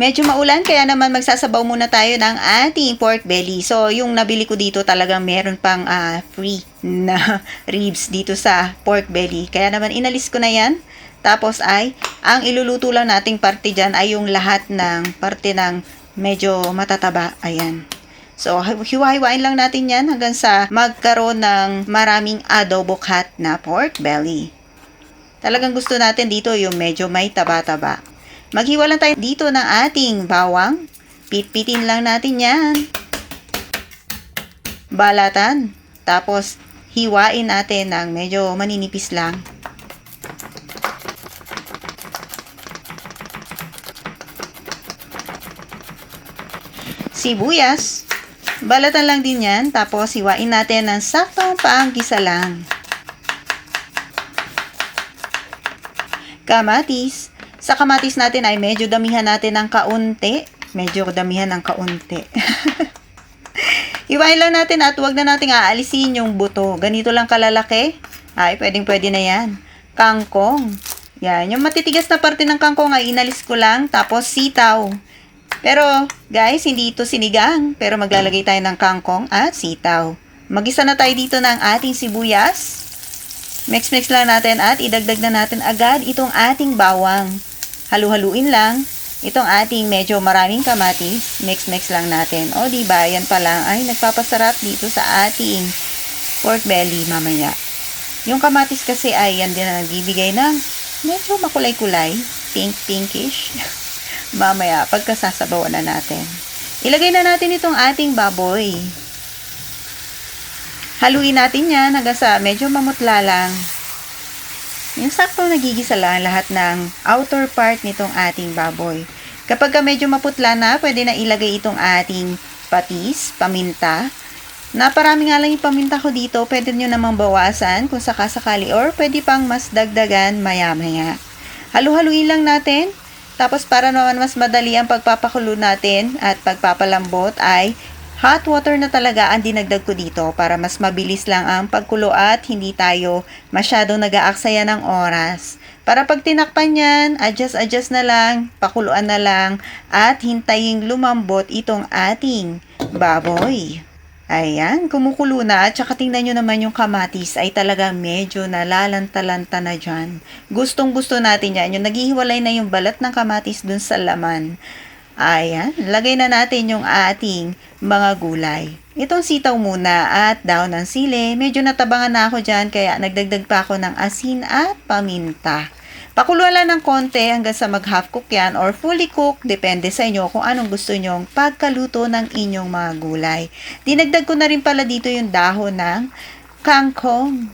Medyo maulan, kaya naman magsasabaw muna tayo ng ating pork belly. So, yung nabili ko dito talagang meron pang ah, free na ribs dito sa pork belly. Kaya naman inalis ko na yan. Tapos ay, ang iluluto lang nating parte dyan ay yung lahat ng parte ng medyo matataba. Ayan. So, hiwa-hiwain lang natin yan hanggang sa magkaroon ng maraming adobo cut na pork belly. Talagang gusto natin dito yung medyo may taba-taba. Maghiwa lang tayo dito ng ating bawang. Pitpitin lang natin yan. Balatan. Tapos, hiwain natin ng medyo maninipis lang. Sibuyas. Balatan lang din yan. Tapos, hiwain natin ng saktong paanggisa lang. Kamatis. Sa kamatis natin ay medyo damihan natin ng kaunti. Medyo damihan ng kaunti. Hiwain lang natin at huwag na nating aalisin yung buto. Ganito lang kalalaki. Ay, pwedeng pwede na yan. Kangkong. Yan. Yung matitigas na parte ng kangkong ay inalis ko lang. Tapos sitaw. Pero, guys, hindi ito sinigang. Pero maglalagay tayo ng kangkong at sitaw. Magisa na tayo dito ng ating sibuyas. Mix-mix lang natin at idagdag na natin agad itong ating bawang. Halu-haluin lang. Itong ating medyo maraming kamatis, mix-mix lang natin. O, di ba? Yan pa lang ay nagpapasarap dito sa ating pork belly mamaya. Yung kamatis kasi ay yan din na nagbibigay ng medyo makulay-kulay, pink-pinkish. mamaya, pagkasasabawan na natin. Ilagay na natin itong ating baboy. Haluin natin yan hanggang sa medyo mamutla lang. Yung sakto nagigisa lang lahat ng outer part nitong ating baboy. Kapag ka medyo maputla na, pwede na ilagay itong ating patis, paminta. Naparami nga lang yung paminta ko dito, pwede nyo namang bawasan kung sakasakali or pwede pang mas dagdagan maya-maya. Halu-haluin lang natin. Tapos para naman mas madali ang pagpapakulo natin at pagpapalambot ay hot water na talaga ang dinagdag ko dito para mas mabilis lang ang pagkulo at hindi tayo masyadong nag-aaksaya ng oras. Para pag tinakpan yan, adjust-adjust na lang, pakuluan na lang, at hintayin lumambot itong ating baboy. Ayan, kumukulo na at saka tingnan nyo naman yung kamatis ay talaga medyo nalalanta-lanta na dyan. Gustong gusto natin yan, yung naghihiwalay na yung balat ng kamatis dun sa laman. Ayan, lagay na natin yung ating mga gulay. Itong sitaw muna at daon ng sili. Medyo natabangan na ako dyan kaya nagdagdag pa ako ng asin at paminta. Pakuluan lang ng konti hanggang sa mag half cook yan or fully cook. Depende sa inyo kung anong gusto nyong pagkaluto ng inyong mga gulay. Dinagdag ko na rin pala dito yung dahon ng kangkong.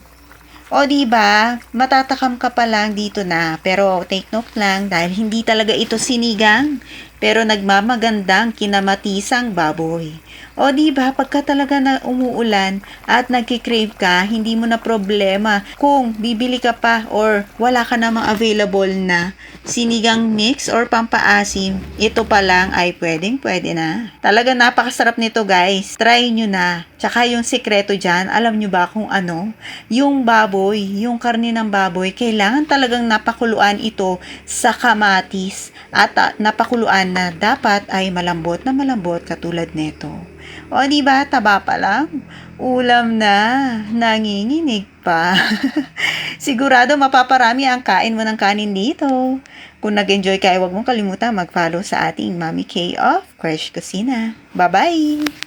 O di ba, matatakam ka pa lang dito na. Pero take note lang dahil hindi talaga ito sinigang, pero nagmamagandang kinamatisang baboy. O di ba, pagka talaga na umuulan at nagki-crave ka, hindi mo na problema kung bibili ka pa or wala ka namang available na sinigang mix or pampaasim. Ito pa lang ay pwedeng pwede na. Talaga napakasarap nito guys. Try nyo na. Tsaka yung sekreto dyan, alam nyo ba kung ano? Yung baboy, yung karne ng baboy, kailangan talagang napakuluan ito sa kamatis at uh, napakuluan na dapat ay malambot na malambot katulad nito. O di ba taba pa lang? Ulam na, nanginginig pa. Sigurado mapaparami ang kain mo ng kanin dito. Kung nag-enjoy ka, huwag mong kalimutan mag-follow sa ating Mami K of Crash Kusina. Bye-bye!